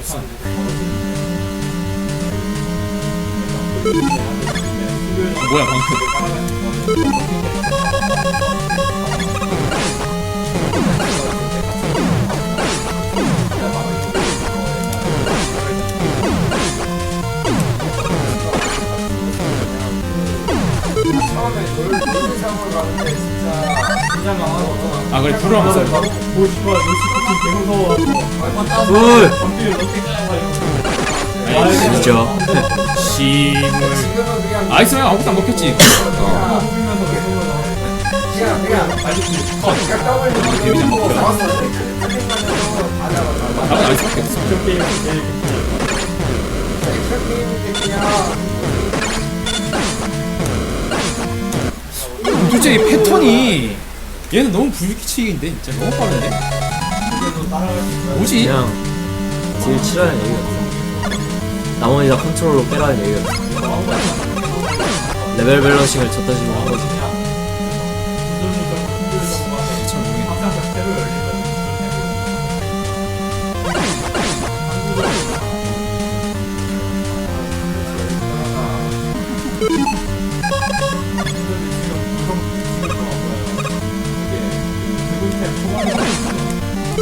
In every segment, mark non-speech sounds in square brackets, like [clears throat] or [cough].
없어. 뭐야 방금? 처음에 놀 놀이상을 가는데 진짜 망하고 아 그래 불을 한번 써. 뭐 씨발 노스코팅 개무서워 울 밤비를 어떻게 짜야 진짜. 그냥 아이스면 아무것도 안. 그냥 그냥 그냥 그냥 더블 데미지? 안 아이스밖에 없어. 게임 그냥 솔직히 패턴이 얘는 너무 불규칙인데 진짜 너무 빠른데? 뭐지? 그냥 딜 치라는 얘기 같아 나머지 다 컨트롤로 빼라는 얘기 같아 레벨 밸런싱을 쳤다 지금 한 거지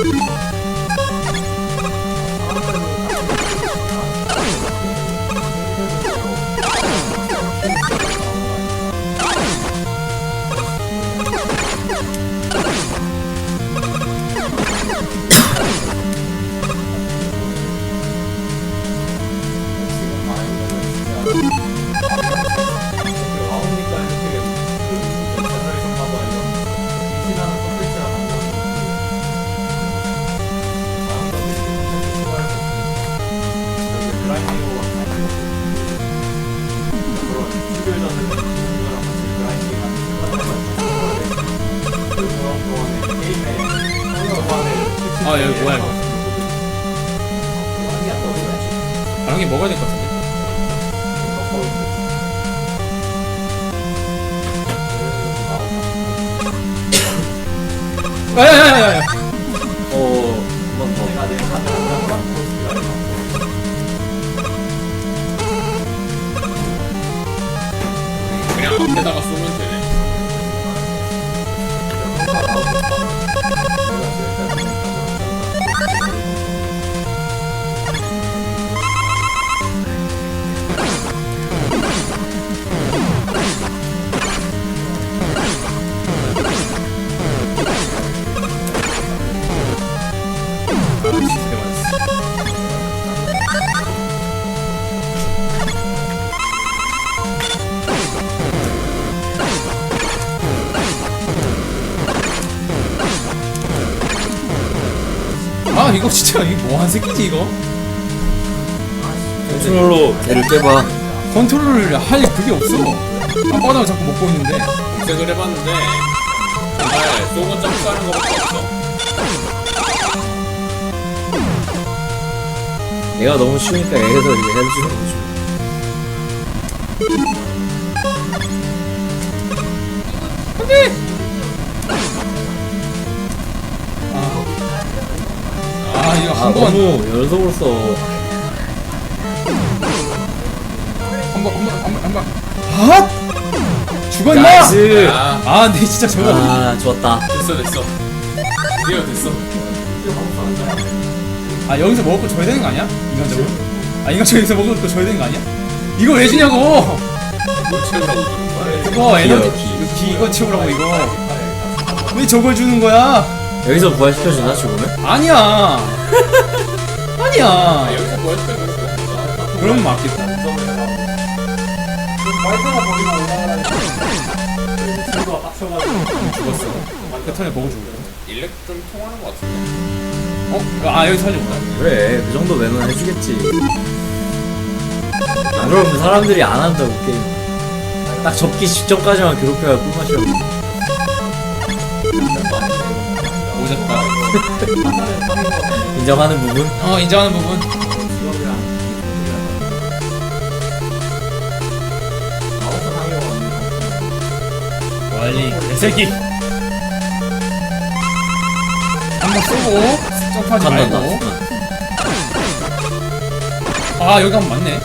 you 진짜 이거 뭐한 새끼지 이거? 컨트롤로 딜을 깨봐 컨트롤을 할 그게 없어. 깜빡하다가 자꾸 먹고 있는데. 검색을 해봤는데 정말 쏘고 점프하는 거밖에 없어. 얘가 너무 쉬우니까 얘에서 이제 해주는 거지 이거 아 한번 너무 연속으로 써 한번 한 번 한번 한번 아 임마! 나이스 아 아 근데 진짜 저거 아 좋았다 됐어 됐어. 드디어 됐어. 아 여기서 먹을 거 줘야 되는 거 아니야? 인간적으로? 아 인간적으로 여기서 먹을 거 줘야 되는 거 아니야? 이거 왜 주냐고! 뭘 채우라고 주는 거야? 이거 에너지 기. 이거 기 이거 채우라고 이거 왜 저걸 주는 거야? 여기서 부활시켜주나 죽으면? 아니야 [laughs] 아니야. 여기서 뭐 했던 거야? 그러면 맞겠다. 마이크가 버리고 올라가라니까 친구가 빡쳐가지고 죽었어. 패턴에 먹어 주고 일렉 좀 통하는 거 같은데. 어? 아 여기 살려온다. 그래 그 정도 매너는 해주겠지. 안 그러면 사람들이 안 한다고 게임. 딱 접기 직전까지만 괴롭혀야 꿀맛이라고. 오졌다 [laughs] 인정하는 부분? 어 인정하는 부분. 완리? 개새끼. 한번 쏘고 점프하지 말고. 응. 아 여기 가면 맞네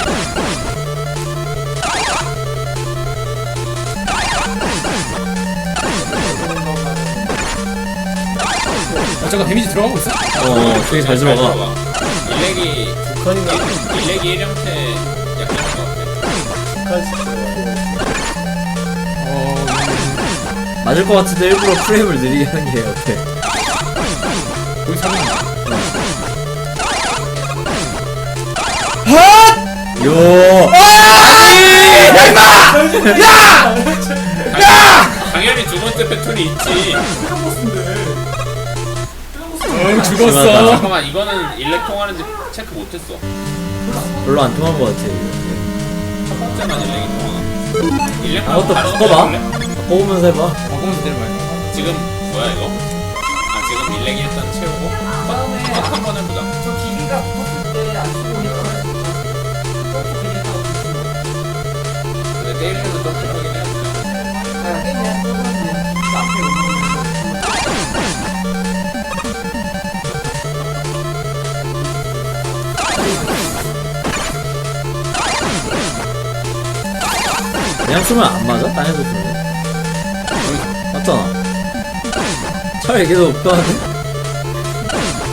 잠깐 데미지 들어가고 있어? 어 되게 잘 들어가. 일렉이 북한인가? 일렉이 1형태 약간 것 같아. 북한식. 들어가요. 어... 맞을 것 같은데 일부러 프레임을 느리게 하는 게 어때? 거기 사는 요. 당연히 두 번째 패턴이 있지. 어 심하다. 죽었어 잠깐만 이거는 일렉 통하는지 체크 못했어. 별로 안 통한 것 같아. 첫 번째만 일렉이 통하나? 일렉 아, 그것도 바꿔봐. 바꿔보면서 해봐 바꾸면서 내려봐요 지금 뭐야 이거? 아 지금 일렉이 일단 채우고 컷 한번 해보자. 저 기기가 붙었을 때안 쓰고 그냥 하고 근데 때리는 좀 하긴 해야 돼. 그냥 게임이랑 떠보는데 기기가 앞에 오는 그냥 쓰면 안 맞아? 딴에서 쓰면 맞잖아 차라리 더 편한데?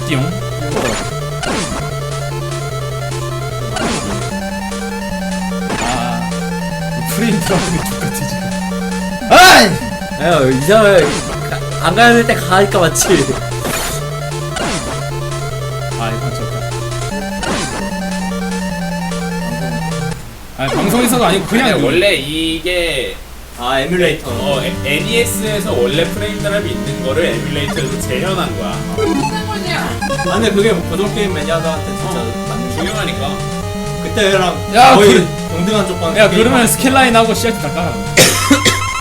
띠용 아 프레임 들어가는 게 X같아 지금 아이! 야 이상해 가- 안 가야 될 때 가니까 맞지 방송에서도 아니고 그냥 그냥 원래 이게 아 에뮬레이터 어 NES에서 원래 프레임 드랍이 있는 거를 에뮬레이터에서 재현한 거야. 아 근데 그게 뭐 고정 게임 매니아들한테 진짜 맞는 거 중요하니까. 그때랑 야, 거의 그- 동등한 쪽방 야 그러면 스켈라인하고 CRT 다 깔아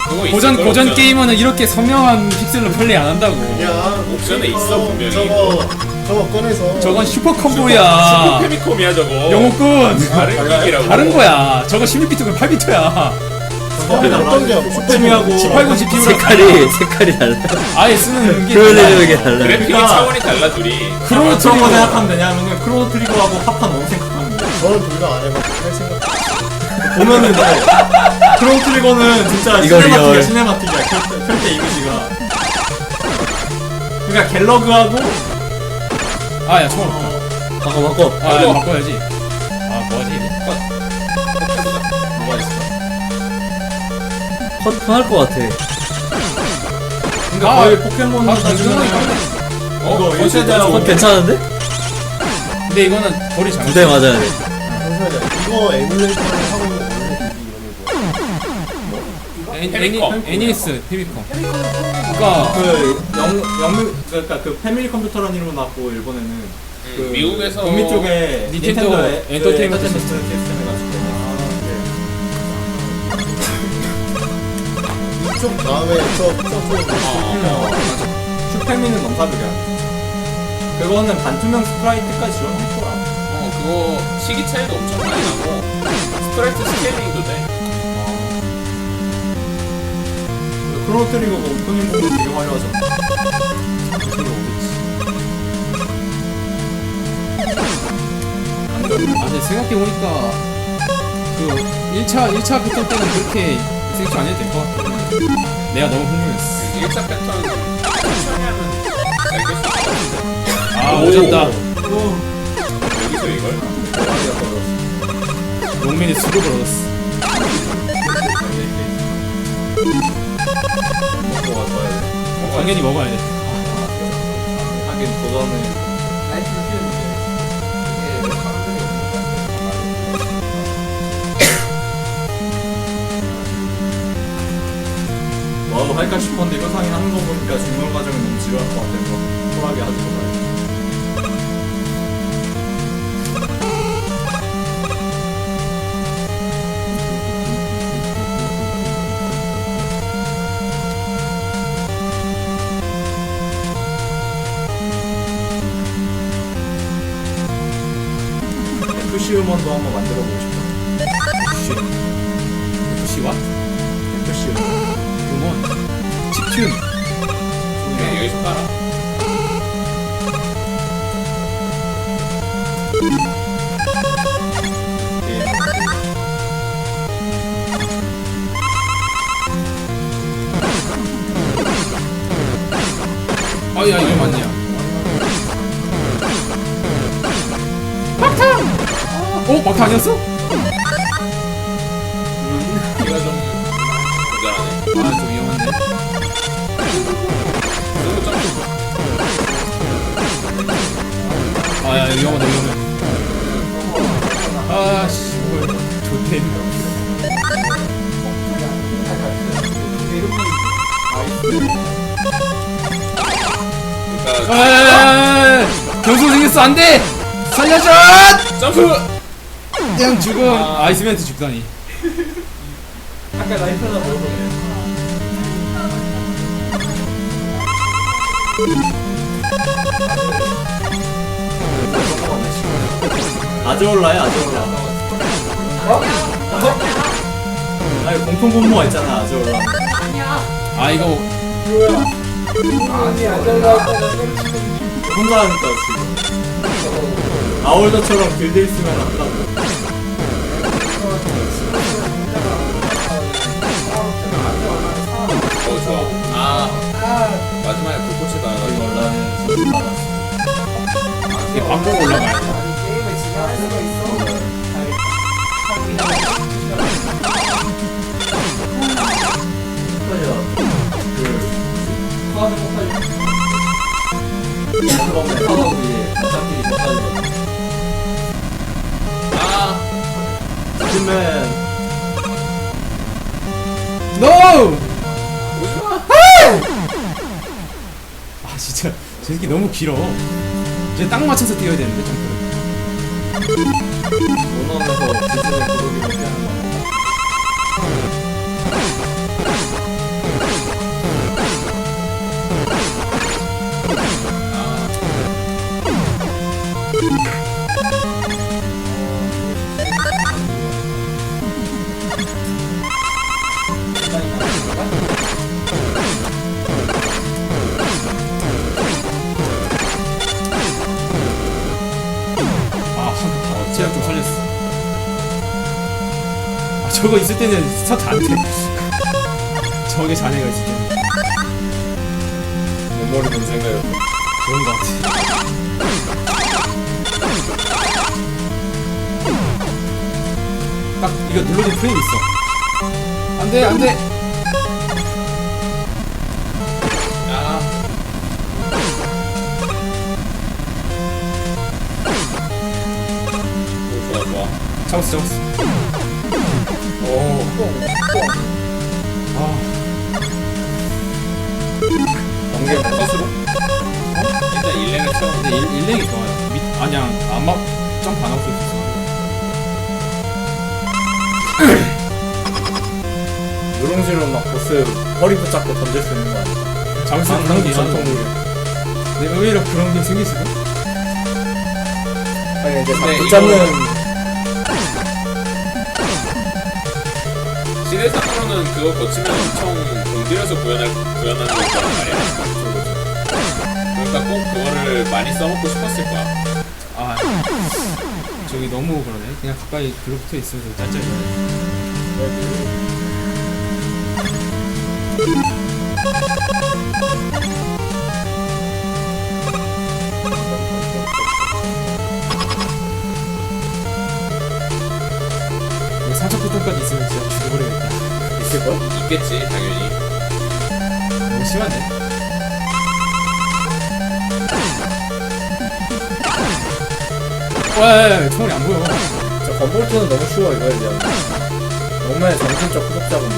그거 있을 고전 걸, 고전. 게이머는 이렇게 선명한 픽셀로 플레이 안 한다고 그냥 옵션에 있어, 분명히. 저거 저거 꺼내서. 저건 슈퍼 슈퍼 컴보야 페미콤이야 저거. 영웅꾼 다른 기기라고. 다른 거야. 저거 16비트고 8비트야. 어떤 게 슈퍼미하고 18고 GPU랑 색깔이 색깔이 달라. 아예 쓰는 게 표현해주는 게 달라. 그래픽이 그러니까- 차원이 달라 둘이. 크로노 어떤 거 트리거 생각하면 되냐면은 크로노 트리거하고 합한 너무 생각하면 돼 저는 둘 다 안 해봤고 할 생각. 보면은 이제 크로노 트리거는 진짜 이거 시네마틱이야 리얼. 시네마틱이야. 켤때 켤때 이미지가. 그러니까 갤러그하고 아야 총알 없다. 바꿔 바꿔. 아 이거. 바꿔야지. 아 뭐지 뭐가 있어? 컷 통할 것 같아. 그러니까 아, 거의 포켓몬 아 가지고는 단순하게 이거 어, 1세대하고 컷 괜찮은데? 근데 이거는 거리 잘못 두대 맞아야 돼 잠시만요 이거 에뮬레이터를 하고 페미컴. NES 페미컴. 그니까 그 영, 영, 그러니까 그 패밀리 컴퓨터라는 이름으로 나왔고 일본에는 그 음, 미국에서 북미 쪽에 닌텐도 닌텐도의 그 엔터테인먼트 시스템. 해가지고 이쪽 다음에 저 저쪽 어, 슈페미는 넘사벽이야. 그거는 반투명 스프라이트까지 거야 어 그거 시기 차이도 엄청 많이 나고 스트라이트 스케일링도 돼. 크로노 트리거가 오프닝 부분 되게 화려하잖아 아 근데 생각해보니까 그 1차 1차 패턴 때는 그렇게 생각 안 해도 될 것 같아 내가 너무 훌륭했어. 1차 패턴 천천히 하면 잘깰수 있어. 아 오졌다. 여기서 이걸? 롱맨이 수고 벌었어 돼. 당연히 먹어야 돼. 하긴 도전을 와도 할까 싶었는데 이거 상인 하는 거 보니까 중간 과정이 너무 지루할 것 같아서 쿨하게 하지 말아요 한번 만들어 보고 아 경수 생겼어. 안돼! 살려줘! 점프. 그냥 죽음. 아이스맨트 죽다니. 아까 라이프 하나 먹었네. 아즈올라야 아즈올라. 어? 아니 공통 분모가 있잖아 아즈올라. 아 이거 아니 안전하다 때려치는 혼나니까 지금 아울더처럼 길드 있으면 안다고 어 좋아. 아 마지막에 불꽃이 다 여기 올라는 소식 받았어 이게 바꾸고 올라가야 돼 게임을 진행할 수가 있어. 하는 것까지 없네 하고 위에 어차피 못하는 아 요즘엔 NO! 아 진짜 저 새끼 너무 길어 이제 딱 맞춰서 뛰어야 되는데 점프를 원원에서 기술을 부르기로 하는 저거 있을 때는 스타트 안 돼. 저게 자네가 있을 때는 몸머리 문제인가요? 그런 거 같아. 딱 이거 눌러진 프레임 있어. 안 돼 안 돼. 아 오, 좋아 좋아. 잡았어 잡았어 근데 일, 일렉이 좋아요 밑 아니야 안막 점프 안 하고 있어. [clears throat] 누룽지로 막 보스 허리 붙잡고 던질 수 있는 거 아니야? 수 있는 그런 게 무기 네, 의외로 그런 게 수도 아니 이제 근데 붙잡는 시대상으로는 그거 거치면 엄청 공들여서 구현할, 구현하는 거란 말이야. 그러니까 꼭 그거를 많이 써먹고 싶었을 거야. 아 저기 너무 그러네 그냥 가까이 들어붙어 있으면 더 짤짤해 이거 산적 패턴까지 있으면 진짜 죽어버리겠다 있을걸? 있겠지, 당연히. 너무 심한데? 와 총알이 안 보여. 저 건볼트는 너무 쉬워 이거에 비하면. 정말 정신적 후속작은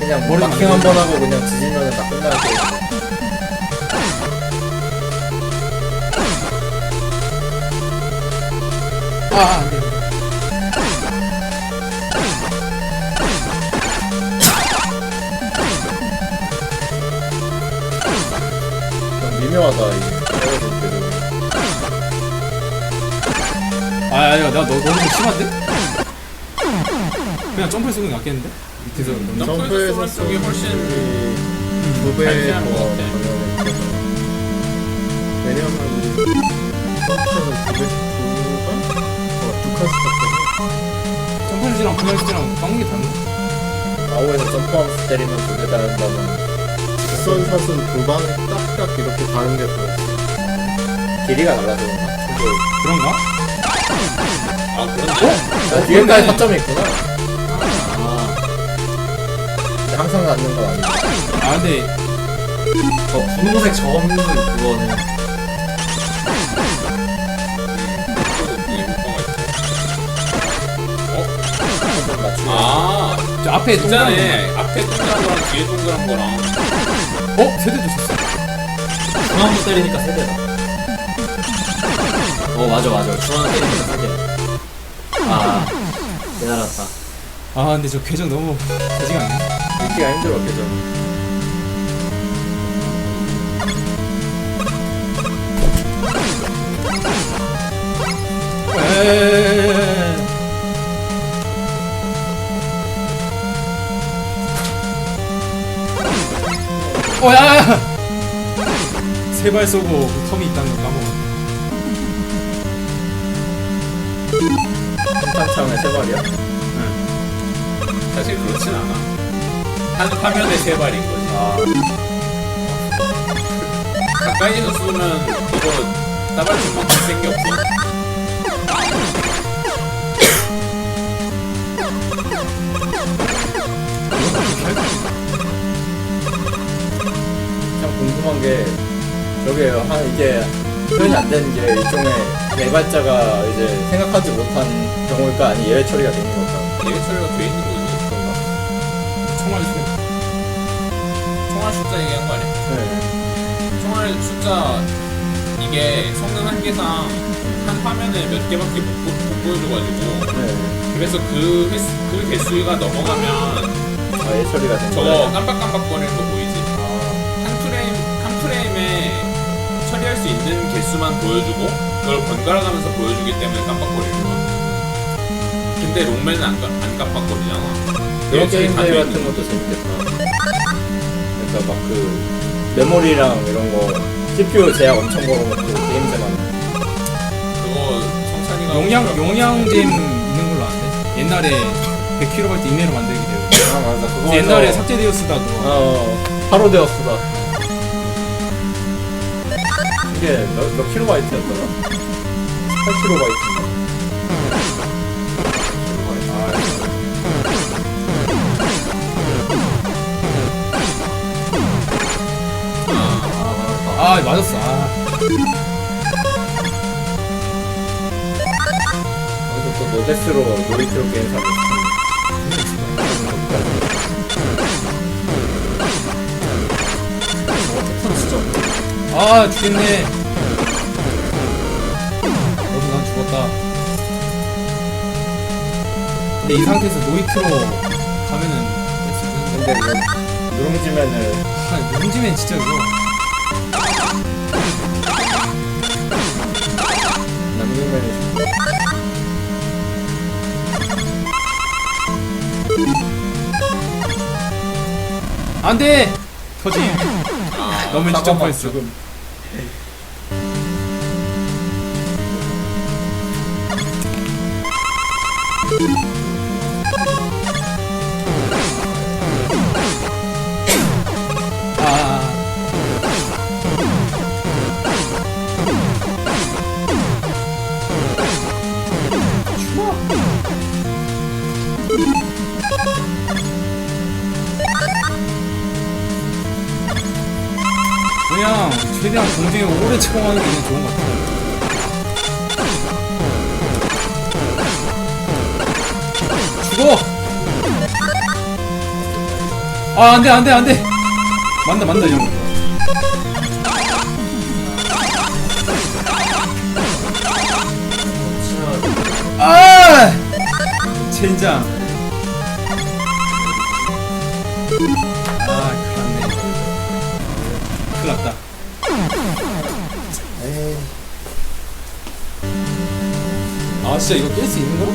그냥 머리 마킹 한번 하고 그냥 지지면은 다 끝나야 돼 아 안돼 미묘하다 아 야, 나 너, 너무 심한데? 그냥 점프해 쏘는 게 낫겠는데? 밑에서 너무 점프해서 쪽이 훨씬 두배 더 왜냐면 점프는 두배 두번? 어두 칸씩 떴거든 점프 슛이랑 그냥 슛이랑 깎는 게 다른 거 아우에서 점프하면서 때리면 두배 다른다면 직선 샷은 두 방에 딱딱 이렇게 가는 게 보였어. 길이가 달라서 그런가? 그런가? 아 그런데? 아, 뒤에까지 4점이 있구나. 근데 항상 갖는 건 아니고. 아 근데 저 분홍색 점 그거는. 아저 앞에 동그란 거. 진짜네 앞에 동그란 거랑 뒤에 동그란 거랑 어? 세대도 쳤어 중앙부 때리니까 세대다. 어 맞아 맞아 중앙 때리니까 세대. 아 깨달았다. 아 근데 저 궤적 너무 거지가 않네 읽기가 힘들어, 계정. 에에 세발 쏘고 그 텀이 있다는 걸 까먹어. 한탄창에 세 발이야? 사실 그렇진 않아. 한 화면에 세 발인 거지. 아, 가까이서 쏘면 이거 따발총만큼 센게 없어. 참 궁금한 게, 저게 한, 이게 표현이 안 되는 게 일종의 개발자가 이제 생각하지 못한 경우일까? 아니 예외 처리가 되는 걸까? 예외 처리가 돼 있는 거지 그런가? 총알 쏘 총알 숫자 얘기한 거 아니야? 네. 총알 숫자 이게 성능 한계상 한 화면에 몇 개밖에 못, 보- 못 보여줘가지고 네. 그래서 그, 횟수, 그 개수가 넘어가면 아, 예 처리가 된 저거 거야. 깜빡깜빡거리는 거 보이지? 아, 한 프레임 한 프레임에 처리할 수 있는 개수만 보여주고 그걸 번갈아 가면서 보여주기 때문에 깜빡거리는 거야. 근데 롱맨은 안, 깜- 안 깜빡거리잖아. 그런 게임들 가지고 같은 것도 재밌겠다. 그러니까 막 그 메모리랑 이런 거 CPU 제약 엄청 걸어놓고 게임새만 그거 성찬이가 용량, 그런 거 용량 잼 있는 걸로 아는데? 옛날에 100kB 이내로 만들게 되고. 아 맞아 그거 옛날에 삭제되어 쓰다도. 어 바로 되었수다 이게 몇, 몇 킬로바이트였더라? 8킬로바이트인가? 아, 맞았어. 아. 거기서 또 노데스로 놀이트로 게임 사고 아, 죽겠네. 너도 난 죽었다. 근데 이 상태에서 노이트로 가면은 될수 있는데. 근데 그 누룽지면은 아, 문지면 진짜 이거. 남중면이 안 돼! 터짐. 아, 너무 일찍 점프했어. 그냥 최대한 공중에 오래 체감하는 게 좋은 것 같아. 아, 안 돼, 안 돼, 안 돼! 만다, 만다, 이 형. 아! 젠장. 아, 큰일 났네. 큰일 났다. 아, 진짜 이거 깰 수 있는 거?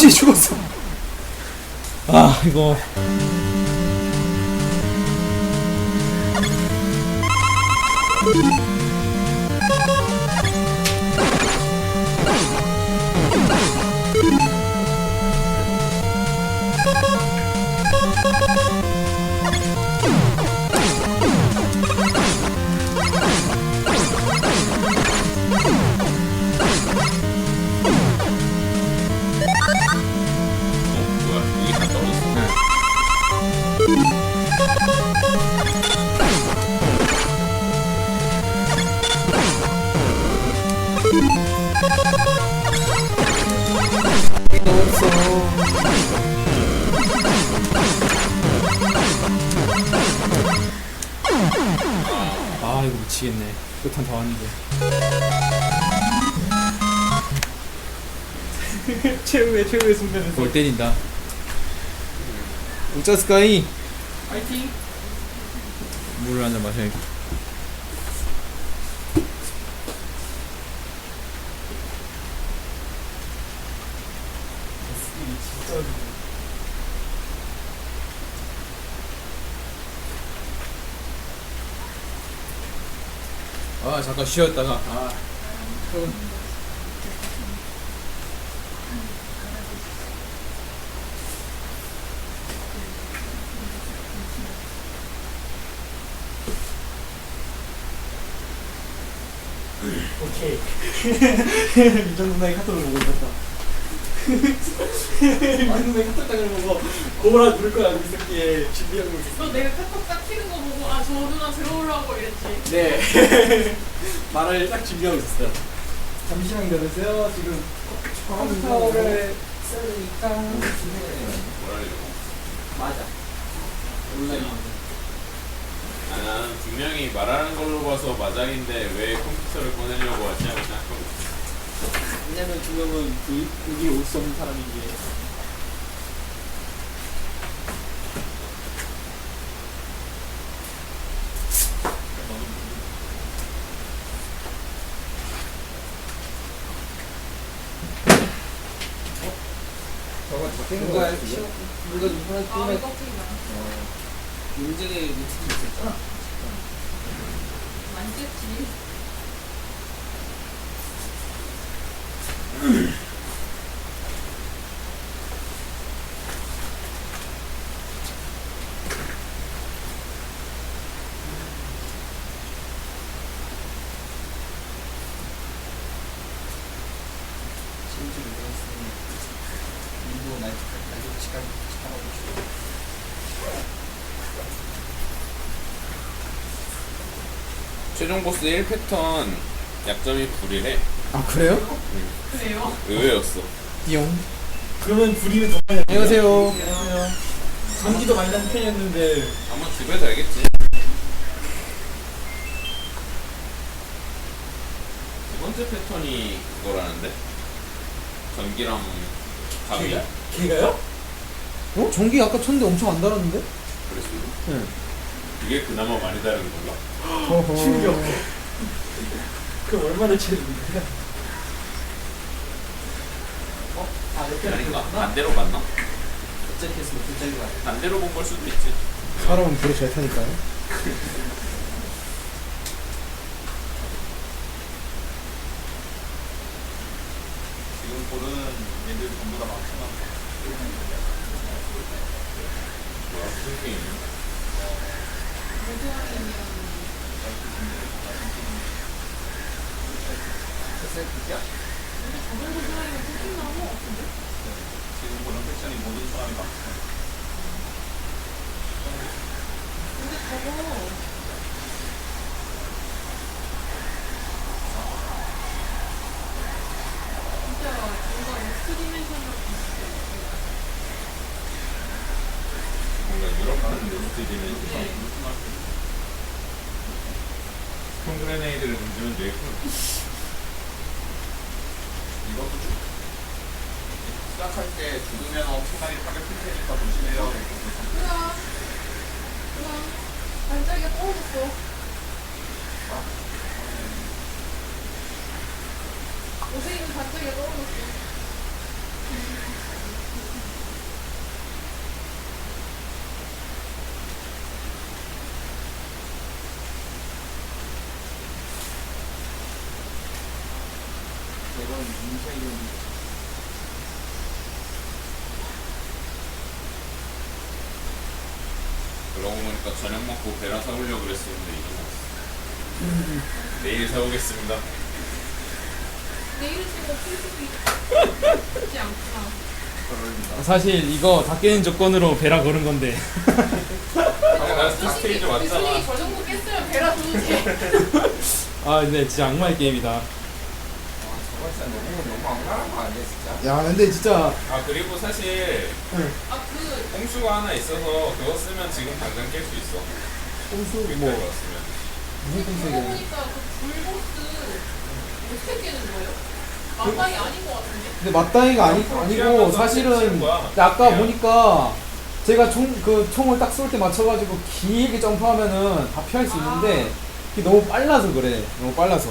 씨 죽었어. 아 이거 미치겠네. 끝한 다 왔는데. [laughs] 최후의 최후의 순간에서. 골 때린다. 우짜스카이! 파이팅! 물을 한 잔 마셔야겠다 진짜 아 잠깐 쉬었다가. 아 오케이. [laughs] 민정 누나의 카톡을 보고 있었다 누나의 카톡 장을 보고 고라 누를 걸 알고 있었기에 준비하고 있었어 너 내가 카톡 딱 키는 거 보고 아 저 누나 들어오라고 이랬지. 네 [laughs] 말을 딱 준비하고 있었어요 잠시만 기다려주세요 지금 컴퓨터를 쓰니까 뭐라 이러고. 맞아 온라인 아, 나는 분명히 말하는 걸로 봐서 마작인데 왜 컴퓨터를 꺼내려고 하냐고 생각하고 있어. 왜냐면 지금은 그, 여기 올 수 없는 사람이기에 저거 거야? 아 껍질이다. 문제의 루틴이 있었잖아 만졌지. 진주를 내었으니 일부 날 날도 치간 치간하고 싶어 최종 보스 1패턴 약점이 불이래. 아 그래요? 그래요? 의외였어. 띠용 그러면 불이는 더 많이 안녕하세요 안녕하세요 전기도 많이 나는 편이었는데 아마 집에서 알겠지. 두 번째 패턴이 그거라는데? 전기랑 가위? 걔가? 걔가요? 어? 전기 아까 쳤는데 엄청 안 달았는데? 그랬어? 응. 그게 그나마 많이 다른 건가? 어허. 충격 그럼 얼마나 치는데 어? 아 이렇게 아닌가? 반대로 봤나? 어쨌겠어 둘째가 반대로 본 걸 수도 있지. 사람은 불에 잘 타니까요 지금 고르는 애들 전부 다 막히만 뭐야? 무슨 게임이야? 모두왕이면 됐어요 그게? 근데 저번 모두왕이면 쿠킹 나온 거 같은데? 지금 보는 패션이 모든 사람이 막 저거 진짜 뭔가 엑스디멘션으로 비슷해. 뭔가 유럽 같은 모습들이면 네. 스톤그레네이드를 던지면 되겠군. 이것도 좀 시작할 때 죽으면 엄청나게 그러고 보니까 저녁 먹고 베라 사오려고 그랬었는데 이거 내일 사오겠습니다. 내일 제가 필수지 않구나. 아, 사실 이거 다 깨는 조건으로 베라 걸은 건데 아나 그 스테이지 그 왔잖아. 저 정도 깼으면 베라 좋지. 아 근데 진짜 악마의 게임이다 진짜 너무 너무 악랄한 거 아니야 진짜? 야 근데 진짜 아 그리고 사실 아그 홍수가 하나 있어서 그거 쓰면 지금 당장 깰 수 있어. 홍수 뭐 왔으면. 무슨 그러고 콩색이야 보니까 그 불보스 어떻게 깨는 거예요? 마땅이 아닌 것 같은데. 근데 맞다이가 아니, 아니고 사실은 아까 보니까 제가 총 그 총을 딱 쏠 때 맞춰가지고 길게 점프하면은 다 피할 수 있는데 그게 너무 빨라서 그래 너무 빨라서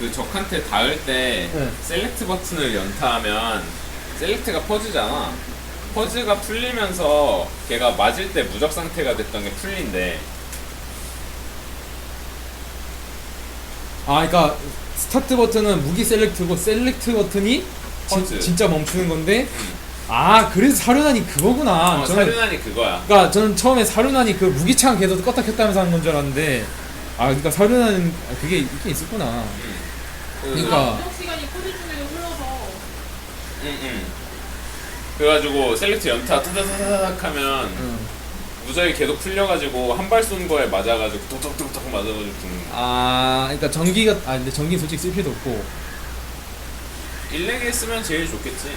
그 적한테 닿을 때 네. 셀렉트 버튼을 연타하면 셀렉트가 퍼지잖아. 퍼즈가 풀리면서 걔가 맞을 때 무적 상태가 됐던 게 풀린대. 아 그러니까 스타트 버튼은 무기 셀렉트고 셀렉트 버튼이 퍼즈. 진, 진짜 멈추는 건데 아 그래서 사륜안이 그거구나 어, 저는 사륜안이 그거야. 그러니까 저는 처음에 사륜안이 그 무기창 걔도 껐다 켰다 하면서 하는 건 줄 알았는데 아 그러니까 사륜안은 그게 있긴 있었구나 그, 그러니까. 무적 시간이 코드 중에도 흘러서 응, 응. 그래가지고 셀렉트 연타 타다다닥 하면 응. 무적이 계속 풀려가지고 한 발 쏜 거에 맞아가지고 톡톡톡톡 맞아가지고 죽는. 아 그러니까 전기가 아 근데 전기 는 솔직히 쓸 필요도 없고 일렉에 쓰면 제일 좋겠지.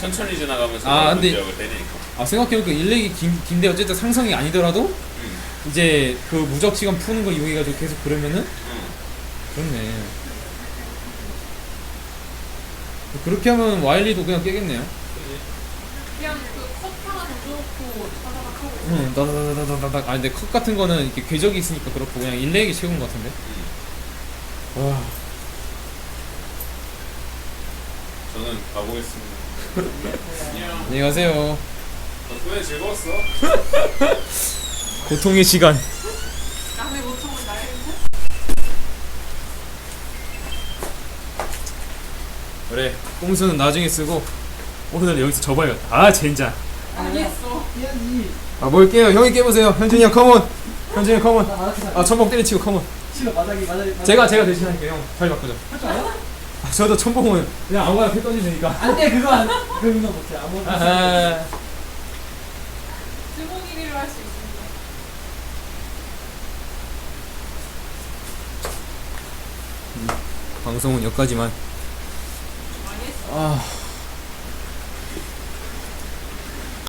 천천히 지나가면서 아, 아, 근데- 지역을 때리니까. 아 생각해보니까 일렉이 긴, 긴데 어쨌든 상성이 아니더라도 응, 이제 그 무적 시간 푸는 걸 이용해가지고 계속 그러면은 응. 그렇네 그렇게 하면 와일리도 그냥 깨겠네요 그냥 그컵 하나 던져놓고 다다닥 하고. 응 다다다다다닥 아 근데 컷 같은 거는 이렇게 궤적이 있으니까 그렇고 그냥 일렉이 최고인 것 같은데 와 저는 가보겠습니다. 안녕. [laughs] 안녕히 가세요 덕분에 즐거웠어. [laughs] 고통의 시간 남의 모청을 날리고. 그래 꼼수는 나중에 쓰고 오늘 여기서 접어야겠다. 아 젠장. 했어. 아 뭘게요? 형이 깨보세요. 현준이 형 컴온 현준이 형 컴온 아 천봉 때려치고 컴온 치료 마닥이 마닥이 제가 제가 대신할게요 형. 자리 바꾸자 아, 저도 천봉은 그냥 아무거나 패 던지면 되니까. 안돼 그거 안 그거 못해. 아무것도 아하. 주먹이기로 할 수 있습니다. 방송은 여기까지만. 아